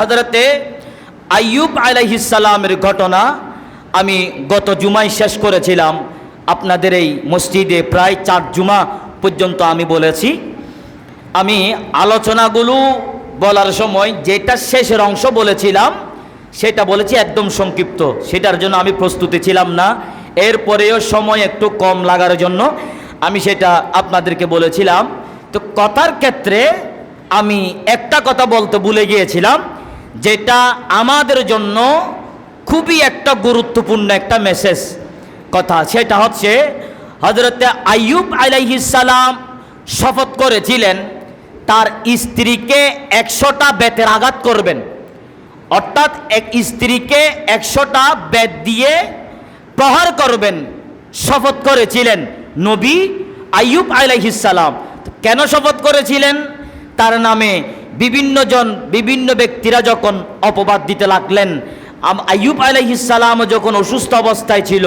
হজরতে আইয়ুব আলাইহিসালামের ঘটনা আমি গত জুমায় শেষ করেছিলাম। আপনাদের এই মসজিদে প্রায় চার জুমা পর্যন্ত আমি বলেছি। আমি আলোচনাগুলো বলার সময় যেটা শেষের অংশ বলেছিলাম, সেটা বলেছি একদম সংক্ষিপ্ত। সেটার জন্য আমি প্রস্তুতি ছিলাম না। এরপরেও সময় একটু কম লাগার জন্য আমি সেটা আপনাদেরকে বলেছিলাম। তো কথার ক্ষেত্রে আমি একটা কথা বলতে ভুলে গিয়েছিলাম। যেটা আমাদের জন্য খুবই একটা গুরুত্বপূর্ণ একটা মেসেজ কথা, সেটা হচ্ছে হজরতে আইয়ুব আলাইহিসালাম শপথ করেছিলেন, তার স্ত্রীকে একশোটা বেতের আঘাত করবেন। অর্থাৎ এক স্ত্রীকে একশোটা বেত দিয়ে প্রহার করবেন, শপথ করেছিলেন নবী আইয়ুব আলাইহিসালাম কেন শপথ করেছিলেন? তার নামে বিভিন্ন জন বিভিন্ন ব্যক্তিরা যখন অপবাদ দিতে লাগলেন আইয়ুব আলাইহিসালাম যখন অসুস্থ অবস্থায় ছিল,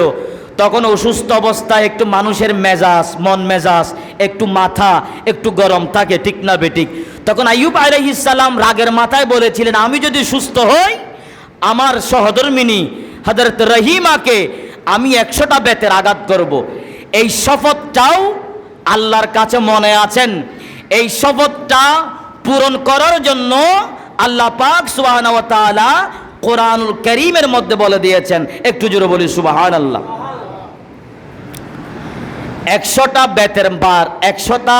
তখন অসুস্থ অবস্থায় একটু মানুষের মেজাজ, মন মেজাজ, একটু মাথা, একটু গরম থাকে, ঠিক না বেঠিক তখন আইয়ুব আলাইহিসালাম রাগের মাথায় বলেছিলেন, আমি যদি সুস্থ হই, আমার সহধর্মিনী হজরত রহিমাকে আমি একশোটা বেতের আঘাত করব। এই শপথটাও আল্লাহর কাছে মনে আছেন এই শপথটা পূরণ করার জন্য আল্লাহ পাক সুবাহ কোরআনুল করিমের মধ্যে বলে দিয়েছেন। একটু জোরে বলি সুবাহান আল্লাহ একশোটা বেতের বার একশোটা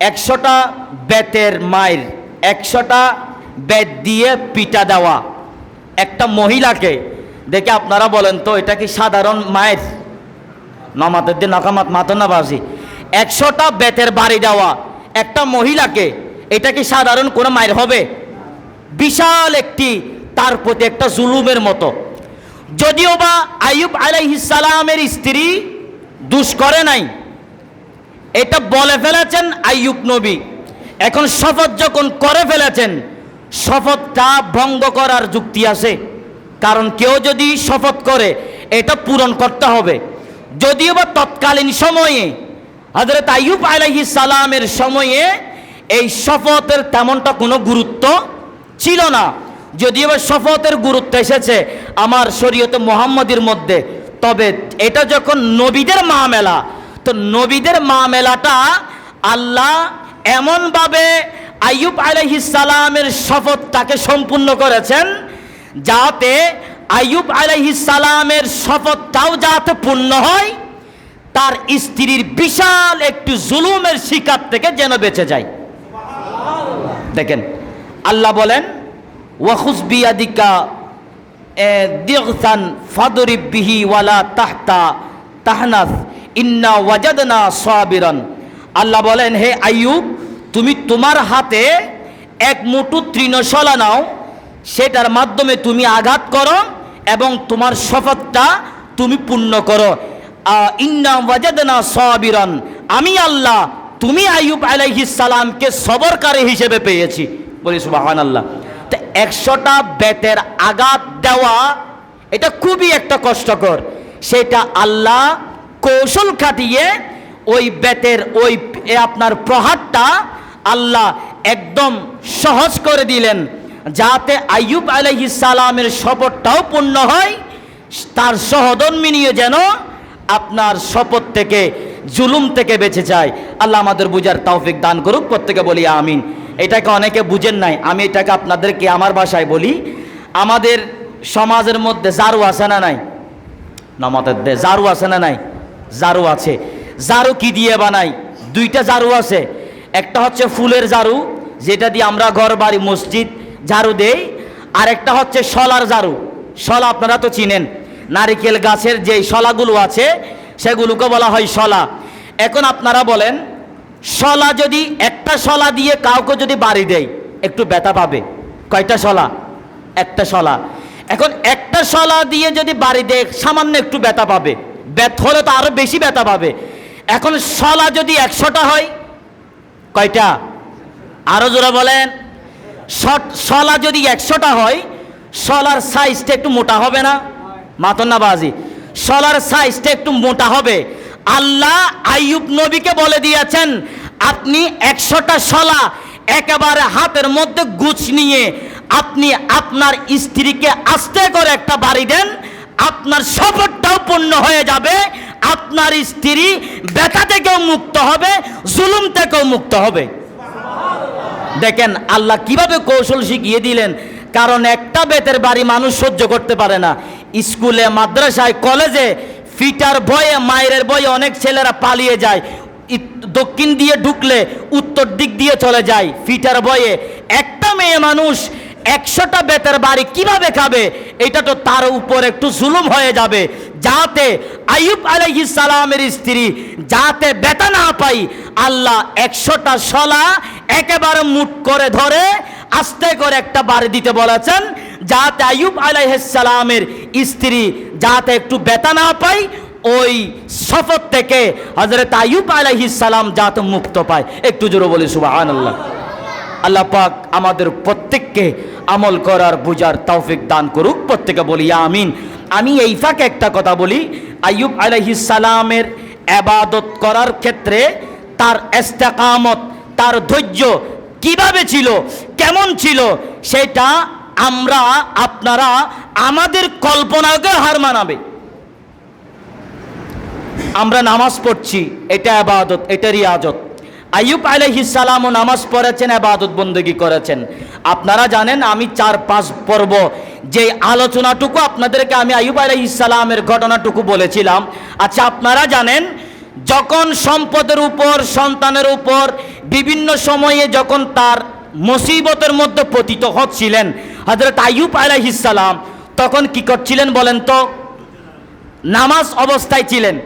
একশোটা বেতের মাইর একশোটা বেত দিয়ে পিটা দেওয়া। একটা মহিলাকে, দেখে আপনারা বলেন তো, এটা কি সাধারণ মায়ের? নমাতের দিন নকামাত মাতো না বাসি। একশোটা বেতের বাড়ি দেওয়া। একটা মহিলাকে এটা কি সাধারণ কোনো মায়ের হবে? বিশাল একটি, তার প্রতি একটা জুলুমের মতো। যদিও বা আইয়ুব আলাইহিসালামের স্ত্রী দুষ করে নাই, এটা বলে ফেলেছেন আইয়ুব নবী। এখন শপথ যখন করে ফেলেছেন, শপথটা ভঙ্গ করার যুক্তি আছে। কারণ কেউ যদি শপথ করে, এটা পূরণ করতে হবে। যদিও বা তৎকালীন সময়ে হজরত আইয়ুব আলাইহিস সময়ে এই শপথের তেমনটা কোনো গুরুত্ব ছিল না। যদিও শপথের গুরুত্ব এসেছে আমার শরীয়তে মোহাম্মদের মধ্যে, তবে এটা যখন নবীদের মামেলা তো নবীদের মামেলাটা আল্লাহ এমনভাবে আইয়ুব সালামের শপথটাকে সম্পূর্ণ করেছেন যাতে আইয়ুব সালামের শপথটাও যাতে পূর্ণ হয়, তার স্ত্রীর বিশাল একটি জুলুমের শিকার থেকে যেন বেঁচে যায়। আল্লাহ বলেন ওয়াখুস বিয়াদিকা দিগসান ফাদরিব বিহি ওয়ালা তাহতা তাহনাস, ইন্না ওয়াজাদনা সাবিরান। আল্লাহ বলেন, হে আইয়ুব, তুমি তোমার হাতে এক মুঠু তৃণশলা নাও, সেটার মাধ্যমে তুমি আঘাত করো এবং তোমার শপথটা তুমি পূর্ণ করো। ইন্না ওয়াজাদনা সাবিরান। আমি আল্লাহ তুমি আইয়ুব সালামকে সবরকারী হিসেবে পেয়েছি। বলি সুবহানাল্লাহ। তো একশোটা বেতের আঘাত দেওয়া, এটা খুবই একটা কষ্টকর। সেটা আল্লাহ কৌশল খাটিয়ে ওই বেতের ওই আপনার প্রহারটা আল্লাহ একদম সহজ করে দিলেন, যাতে আইয়ুব সালামের শপথটাও পূর্ণ হয়, তার সহধর্মিনীয় যেন আপনার শপথ থেকে জুলুম থেকে বেঁচে যায়। আল্লাহ আমাদের বুঝার তৌফিক দান করুক, প্রত্যেকে বলি আমিন। এটাকে অনেকে বুঝেন নাই, আমি এটাকে আপনাদেরকে আমার ভাষায় বলি। আমাদের সমাজের মধ্যে জারু আছে না নাই? নামাতের দে জারু আছে না নাই? জারু আছে। জারু কি দিয়ে বানাই? দুইটা জারু আছে। একটা হচ্ছে ফুলের জারু যেটা দিয়ে আমরা ঘর, বাড়ি, মসজিদ ঝাড়ু দেই। আর একটা হচ্ছে শলার জারু শলা আপনারা তো চিনেন। নারিকেল গাছের যে শলাগুলো আছে সেগুলোকে বলা হয় শলা এখন আপনারা বলেন শলা যদি একটা শলা দিয়ে কাউকে যদি বাড়ি দেয়, একটু ব্যথা পাবে। কয়টা শলা একটা শলা এখন একটা শলা দিয়ে যদি বাড়ি দেয়, সামান্য একটু ব্যথা পাবে। ব্যথ হলে তো আরও বেশি ব্যথা পাবে। এখন শলা যদি একশোটা হয়, কয়টা? আরও জোরে বলেন। শলা যদি একশোটা হয় শলার সাইজটা একটু মোটা হবে না? মাতন না বাজি শলার সাইজটা একটু মোটা হবে। আল্লাহ আইয়ুব নবীকে বলে দিয়েছেন, আপনি একশোটা শলা একেবারে হাতের মধ্যে গুছ নিয়ে আপনি আপনার স্ত্রীকে আস্তে করে একটা বাড়ি দেন, আপনার সফরটাও পূর্ণ হয়ে যাবে, আপনার স্ত্রী ব্যথা থেকেও মুক্ত হবে, জুলুম থেকেও মুক্ত হবে। দেখেন আল্লাহ কীভাবে কৌশল শিখিয়ে দিলেন কারণ একটা বেতের বাড়ি মানুষ সহ্য করতে পারে না। স্কুলে, মাদ্রাসায়, কলেজে ফিটার ভয়ে মায়ের ভয়ে অনেক ছেলেরা পালিয়ে যায়। দক্ষিণ দিয়ে ঢুকলে উত্তর দিক দিয়ে চলে যায় ফিটার ভয়ে একটা মেয়ে মানুষ একশোটা বেতের বাড়ি কীভাবে খাবে? এটা তো তার উপর একটু জুলুম হয়ে যাবে। যাতে আইয়ুব আলাইহিস সালামের স্ত্রী যাতে বেতা না পাই আল্লাহ একশোটা শলা একেবারে মুট করে ধরে আস্তে করে একটা বাড়ি দিতে বলেছেন, যাতে আয়ুব আলাইহিস সালামের স্ত্রী যাতে একটু বেতা না পাই ওই সফর থেকে হজরত আইয়ুব আলাইহিস সালাম যাতে মুক্ত পায়। একটু জোরে বলি, সুবহানাল্লাহ। আল্লাহ আল্লাহ পাক আমাদের প্রত্যেককে আমল করার বুঝার তৌফিক দান করুক। প্রত্যেকে বলি, আমিন। আমি এই ফাঁকে একটা কথা বলি আয়ুব সালামের আবাদত করার ক্ষেত্রে তার ইস্তেকামত, তার ধৈর্য কীভাবে ছিল কেমন ছিল? সেটা আমরা, আপনারা আমাদের কল্পনাকে হার মানাবে। আমরা নামাজ পড়ছি, এটা আবাদত, এটা রিয়াজত। আইয়ুব আলাইহিস সালামও নামাজ পড়েছেন, আবাদত বন্দেগী করেছেন। আপনারা জানেন, আমি চার পাঁচ পর্ব যে আলোচনাটুকু আপনাদেরকে আমি আলাইহিস সালামের ঘটনাটুকু বলেছিলাম। আচ্ছা আপনারা জানেন, যখন সম্পদের উপর, সন্তানের উপর, বিভিন্ন সময়ে যখন তার মুসিবতের মধ্যে পতিত হচ্ছিলেন। হজরত আইয়ুব আলাইহিস সালাম তখন কি করছিলেন বলেন তো? নামাজ অবস্থায় ছিলেন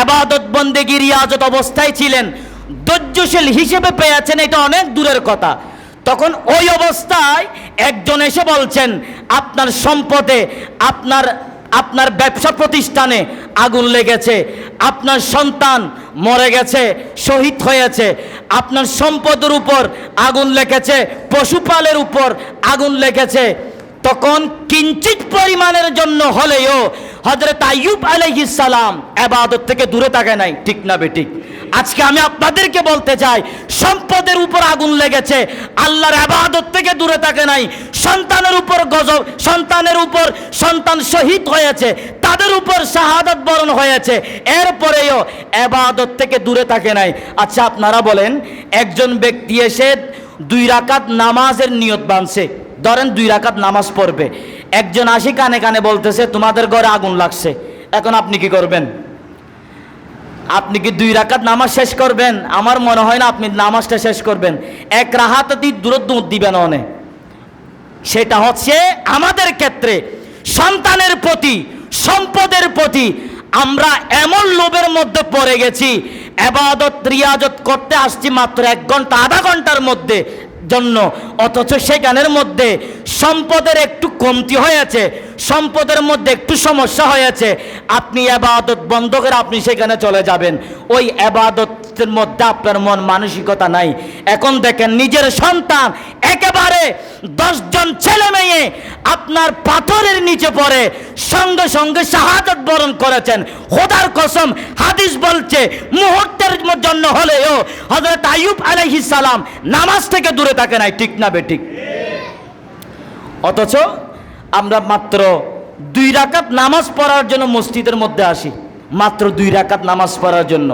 আবাদত বন্দেগি, রিয়াজত অবস্থায় ছিলেন। ধৈর্যশীল হিসেবে পেয়েছেন, এটা অনেক দূরের কথা। তখন ওই অবস্থায় একজন এসে বলছেন, আপনার সম্পদে, আপনার আপনার ব্যবসা প্রতিষ্ঠানে আগুন লেগেছে, আপনার সন্তান মরে গেছে, শহীদ হয়েছে, আপনার সম্পদের উপর আগুন লেগেছে, পশুপালের উপর আগুন লেগেছে, তখন কিঞ্চিত পরিমাণের জন্য হলেও হজরত আইয়ুব আলাইহিস সালাম আবাদত থেকে দূরে থাকে নাই। ঠিক না বেঠিক আজকে আমি আপনাদেরকে বলতে চাই, সম্পদের উপর আগুন লেগেছে, আল্লাহর আবাদত থেকে দূরে থাকে নাই, সন্তানের উপর গজব, সন্তানের উপর সন্তান শহীদ হয়েছে, তাদের উপর শাহাদত বরণ হয়েছে, এরপরেও আবাদত থেকে দূরে থাকে নাই। আচ্ছা আপনারা বলেন, একজন ব্যক্তি এসে দুই রাকাত নামাজের নিয়ত বাঁধছে, ধরেন দুই রাকাত নামাজ পড়বে একজন আসি কানে কানে বলতেছে, তোমাদের ঘরে আগুন লাগছে, এখন আপনি কি করবেন? আপনি কি দুই রাকাত নামাজ শেষ করবেন? আমার মনে হয় না, আপনি নামাজটা শেষ করবেন। এক রাহাতে দূরত দুধ দিবেন অনেক সেটা হচ্ছে আমাদের ক্ষেত্রে, সন্তানের প্রতি, সম্পদের প্রতি আমরা এমন লোভের মধ্যে পড়ে গেছি, এবাদত, রিয়াজত করতে আসছি মাত্র এক ঘণ্টা, আধা ঘণ্টার মধ্যে জন্য। অথচ সেখানের মধ্যে সম্পদের একটু কমতি হয়েছে, সম্পদের মধ্যে একটু সমস্যা হয়েছে। আপনি আবাদত বন্ধ করে আপনি সেখানে চলে যাবেন। ওই আবাদতের মধ্যে আপনার মন মানসিকতা নাই। এখন দেখেন নিজের সন্তান একেবারে দশজন ছেলে মেয়ে আপনার পাথরের নিচে পড়ে, সঙ্গে সঙ্গে শাহাদত বরণ করেছেন। খোদার কসম, হাদিস বলছে মুহূর্তের জন্য হলেও হজরত আইয়ুব আলাইহিস সালাম নামাজ থেকে দূরে থাকে নাই, ঠিক না বেঠিক? অথচ আমরা মাত্র দুই রাকাত নামাজ পড়ার জন্য মসজিদের মধ্যে আসি, মাত্র দুই রাকাত নামাজ পড়ার জন্য।